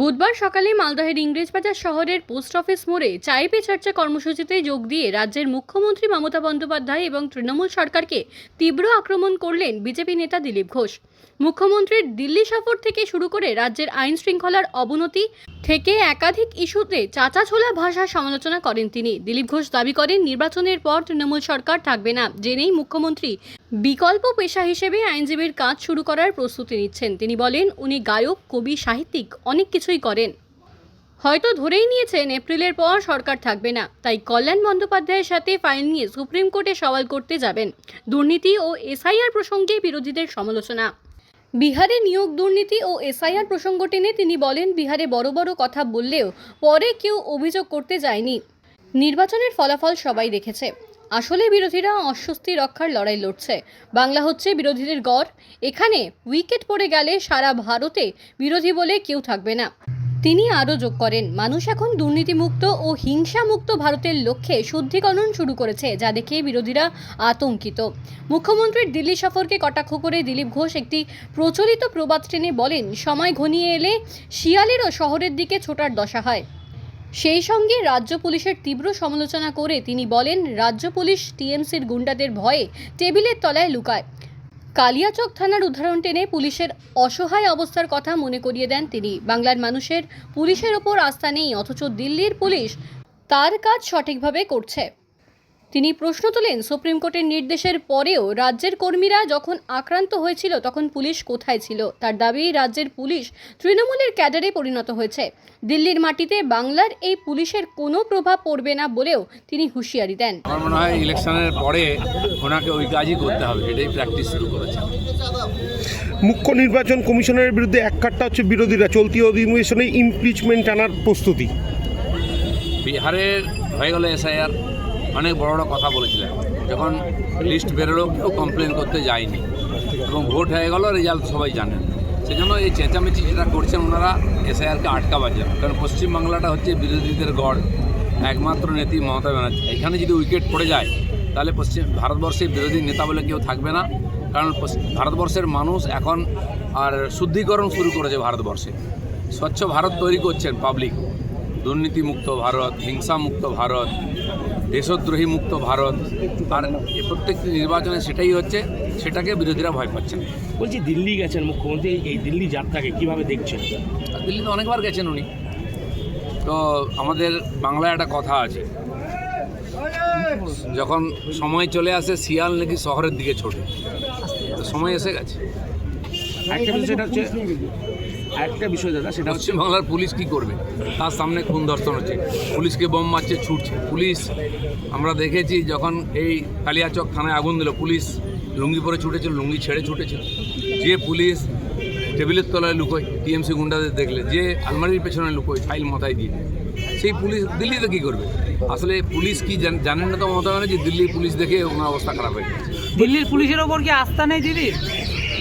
বুধবার সকালে মালদহের ইংরেজবাজার শহরের পোস্ট অফিস মোড়ে চায়ে পে চর্চা কর্মসূচিতে যোগ দিয়ে রাজ্যের মুখ্যমন্ত্রী মমতা বন্দ্যোপাধ্যায় এবং তৃণমূল সরকারকে তীব্র আক্রমণ করলেন বিজেপি নেতা দিলীপ ঘোষ। মুখ্যমন্ত্রীর দিল্লি সফর থেকে শুরু করে রাজ্যের আইন শৃঙ্খলার অবনতি থেকে একাধিক ইস্যুতে চাচাছোলা ভাষার সমালোচনা করেন তিনি। দিলীপ ঘোষ দাবি করেন, নির্বাচনের পর তৃণমূল সরকার থাকবে না, জেনেই মুখ্যমন্ত্রী বিকল্প পেশা হিসেবে আইনজীবীর কাজ শুরু করার প্রস্তুতি নিচ্ছেন। তিনি বলেন, উনি গায়ক, কবি, সাহিত্যিক, অনেক কিছুই করেন। হয়তো ধরেই নিয়েছেন, এপ্রিলের পর সরকার থাকবে না। তাই কল্যাণ বন্দ্যোপাধ্যায়ের সাথে ফাইল নিয়ে সুপ্রিম কোর্টে সওয়াল করতে যাবেন। দুর্নীতি ও এসআইআর প্রসঙ্গে বিরোধীদের সমালোচনা। বিহারে নিয়োগ দুর্নীতি ও এসআইআর প্রসঙ্গ টেনে তিনি বলেন, বিহারে বড় বড় কথা বললেও পরে কেউ অভিযোগ করতে যায়নি। নির্বাচনের ফলাফল সবাই দেখেছে। আসলে বিরোধীরা অস্বস্তি রক্ষার লড়াই লড়ছে। বাংলা হচ্ছে বিরোধীদের গড়। এখানে উইকেট পড়ে গেলে সারা ভারতে বিরোধী বলে কেউ থাকবে না। তিনি আরও যোগ করেন, মানুষ এখন দুর্নীতিমুক্ত ও হিংসামুক্ত ভারতের লক্ষ্যে শুদ্ধিকরণ শুরু করেছে, যা দেখে বিরোধীরা আতঙ্কিত। মুখ্যমন্ত্রীর দিল্লি সফরকে কটাক্ষ করে দিলীপ ঘোষ একটি প্রচলিত প্রবাদ ট্রেনে বলেন, সময় ঘনিয়ে এলে শিয়ালেরও শহরের দিকে ছোটার দশা হয়। সেই সঙ্গে রাজ্য পুলিশের তীব্র সমালোচনা করে তিনি বলেন, রাজ্য পুলিশ টিএমসির গুন্ডাদের ভয়ে টেবিলের তলায় লুকায়। কালিয়াচক থানার উদাহরণ টেনে পুলিশের অসহায় অবস্থার কথা মনে করিয়ে দেন তিনি। বাংলার মানুষের পুলিশের ওপর আস্থা নেই, অথচ দিল্লির পুলিশ তার কাজ সঠিকভাবে করছে। তিনি প্রশ্ন তোলেন সুপ্রিম কোর্টের নির্দেশের পরেও রাজ্যের কর্মীরা যখন আক্রান্ত হয়েছিল তখন পুলিশ কোথায় ছিল তার দাবি রাজ্যের পুলিশ তৃণমূলের ক্যাডারে পরিণত হয়েছে। দিল্লির মাটিতে বাংলার এই পুলিশের কোনো প্রভাব পড়বে না বলেও তিনি হুঁশিয়ারি দেন। আমার মনে হয় ইলেকশনের পরে ওনাকে ওই কাজই করতে হবে এটাই প্র্যাকটিস শুরু করেছে। মুখ্য নির্বাচন কমিশনের বিরুদ্ধে এক কাটটা হচ্ছে বিরোধীরা চলতি অধিবেশনে ইমপিচমেন্ট আনার প্রস্তুতি। বিহারের হয়ে গেল এসআইআর অনেক বড় বড় কথা বলেছিলেন। যখন লিস্ট বেরোলো, কেউ কমপ্লেন করতে যায়নি। এবং ভোট হয়ে গেল রেজাল্ট সবাই জানেন। সেজন্য এই চেঁচামেচি যেটা করছেন, ওনারা এসআইআরকে আটকাবার জন্য কারণ পশ্চিমবাংলাটা হচ্ছে বিরোধীদের গড়। একমাত্র নেত্রী মমতা ব্যানার্জি। এখানে যদি উইকেট পড়ে যায়, তাহলে পশ্চিম ভারতবর্ষের বিরোধী নেতা বলে কেউ থাকবে না। কারণ ভারতবর্ষের মানুষ এখন আর শুদ্ধিকরণ শুরু করেছে ভারতবর্ষে। স্বচ্ছ ভারত তৈরি করছেন পাবলিক দুর্নীতিমুক্ত ভারত হিংসামুক্ত ভারত দেশদ্রোহী মুক্ত ভারত এ প্রত্যেকটি নির্বাচনে সেটাই হচ্ছে সেটাকে বিরোধীরা ভয় পাচ্ছেন বলছি দিল্লি গেছেন মুখ্যমন্ত্রী এই দিল্লি যাত্রাকে কীভাবে দেখছেন? দিল্লিতে অনেকবার গেছেন উনি। তো আমাদের বাংলায় একটা কথা আছে। যখন সময় চলে আসে শিয়াল নাকি শহরের দিকে ছোটে। তো সময় এসে গেছে। একটা বিষয় সেটা হচ্ছে একটা বিষয় দাদা সেটা হচ্ছে পশ্চিমবাংলার পুলিশ কি করবে? তার সামনে খুন দর্শন হচ্ছে। পুলিশকে বোম মারছে ছুটছে। পুলিশ আমরা দেখেছি যখন এই কালিয়াচক থানায় আগুন দিল পুলিশ লুঙ্গি পরে ছুটেছিল লুঙ্গি ছেড়ে ছুটেছিল। যে পুলিশ টেবিলের তলায় লুকোয় টিএমসি গুন্ডাদের দেখলে যে আলমারির পেছনে লুকোয় ফাইল মাথায় দিয়ে। সেই পুলিশ দিল্লিতে কী করবে? আসলে পুলিশ কি জান- জানেন না তো মমতা ব্যানার্জি? দিল্লি পুলিশ দেখে ওনার অবস্থা খারাপ হয়ে গেছে। দিল্লির পুলিশের ওপর কি আস্থা নেই দিদির?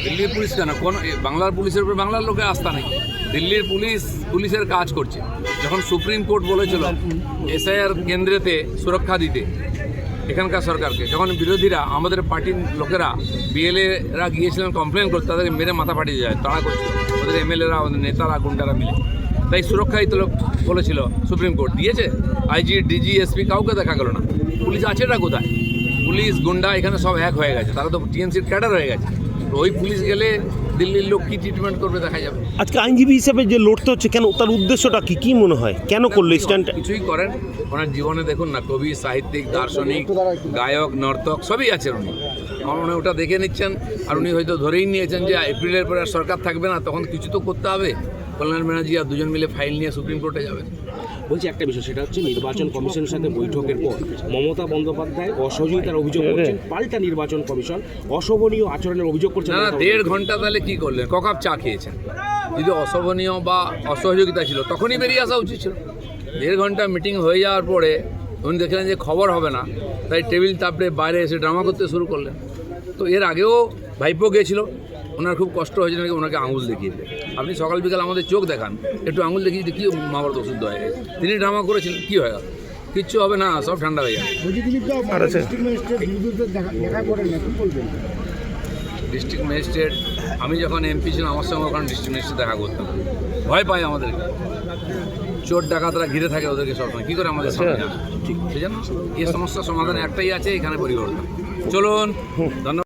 দিল্লির পুলিশ কেন? কোন বাংলার পুলিশের উপর বাংলার লোকের আস্থা নেই। দিল্লির পুলিশ পুলিশের কাজ করছে। যখন সুপ্রিম কোর্ট বলেছিল এসআইআর কেন্দ্রেতে সুরক্ষা দিতে এখানকার সরকারকে যখন বিরোধীরা, আমাদের পার্টির লোকেরা, বিএলএরা গিয়েছিলেন কমপ্লেন করতে তাদেরকে মেরে মাথা ফাটিয়ে যায়, তাড়া করছিল। ওদের এমএলএরা ওদের নেতারা, গুন্ডারা মিলে। তাই সুরক্ষা দিতে লোক বলেছিল সুপ্রিম কোর্ট, দিয়েছে? আইজি, ডিজি, এসপি কাউকে দেখা গেল না। পুলিশ আছেটা কোথায়? পুলিশ, গুন্ডা, এখানে সব এক হয়ে গেছে। তারা তো টিএমসির ক্যাডার হয়ে গেছে। তো ওই পুলিশ গেলে দিল্লির লোক কী ট্রিটমেন্ট করবে দেখা যাবে। আজকে আইনজীবী হিসেবে যে লড়তে হচ্ছে কেন তার উদ্দেশ্যটা কি? কি মনে হয়? কেন করল স্ট্যান্ড কিছুই করেন। ওনার জীবনে দেখুন না কবি সাহিত্যিক দার্শনিক গায়ক নর্তক সবই আছেন উনি। আমার মনে ওটা দেখে নিচ্ছেন আর উনি হয়তো ধরেই নিয়েছেন যে এপ্রিলের পরে আর সরকার থাকবে না তখন কিছু তো করতে হবে। কল্যাণ ব্যানার্জি আর দুজন মিলে ফাইল নিয়ে সুপ্রিম কোর্টে যাবেন। বলছি একটা বিষয় সেটা হচ্ছে নির্বাচন কমিশনের সাথে বৈঠকের পর মমতা বন্দ্যোপাধ্যায় অসহযোগিতার অভিযোগ করছেন পাল্টা নির্বাচন কমিশন অশোভনীয় আচরণের অভিযোগ করছেন না দেড় ঘণ্টা তাহলে কি করলেন? ককাপ চা খেয়েছেন। যদি অশোভনীয় বা অসহযোগিতা ছিল তখনই বেরিয়ে আসা উচিত ছিল। দেড় ঘণ্টা মিটিং হয়ে যাওয়ার পরে উনি দেখলেন যে খবর হবে না তাই টেবিল তাপড়ে বাইরে এসে ড্রামা করতে শুরু করলেন। তো এর আগেও ভাইপো গিয়েছিল ওনার খুব কষ্ট হয়েছে নাকি ওনাকে আঙুল দেখিয়ে আপনি সকাল বিকাল আমাদের চোখ দেখান একটু আঙুল দেখিয়ে কী মহাভারত ওষুধ হয়ে গেছে তিনি ড্রামা করেছিলেন কী হয়ে? গেল কিচ্ছু হবে না সব ঠান্ডা হয়ে যাবে। ডিস্ট্রিক্ট ম্যাজিস্ট্রেট আমি যখন এমপি ছিলাম আমার সঙ্গে ওখানে ডিস্ট্রিক্ট ম্যাজিস্ট্রেট দেখা করতাম ভয় পায় আমাদেরকে চোর ডাকাতরা ঘিরে থাকে ওদেরকে সবসময়। কী করে আমাদের সামনে আসে? ঠিক সেই জন্য এই সমস্যার সমাধান একটাই আছে এখানে পরিবর্তন। চলুন ধন্যবাদ।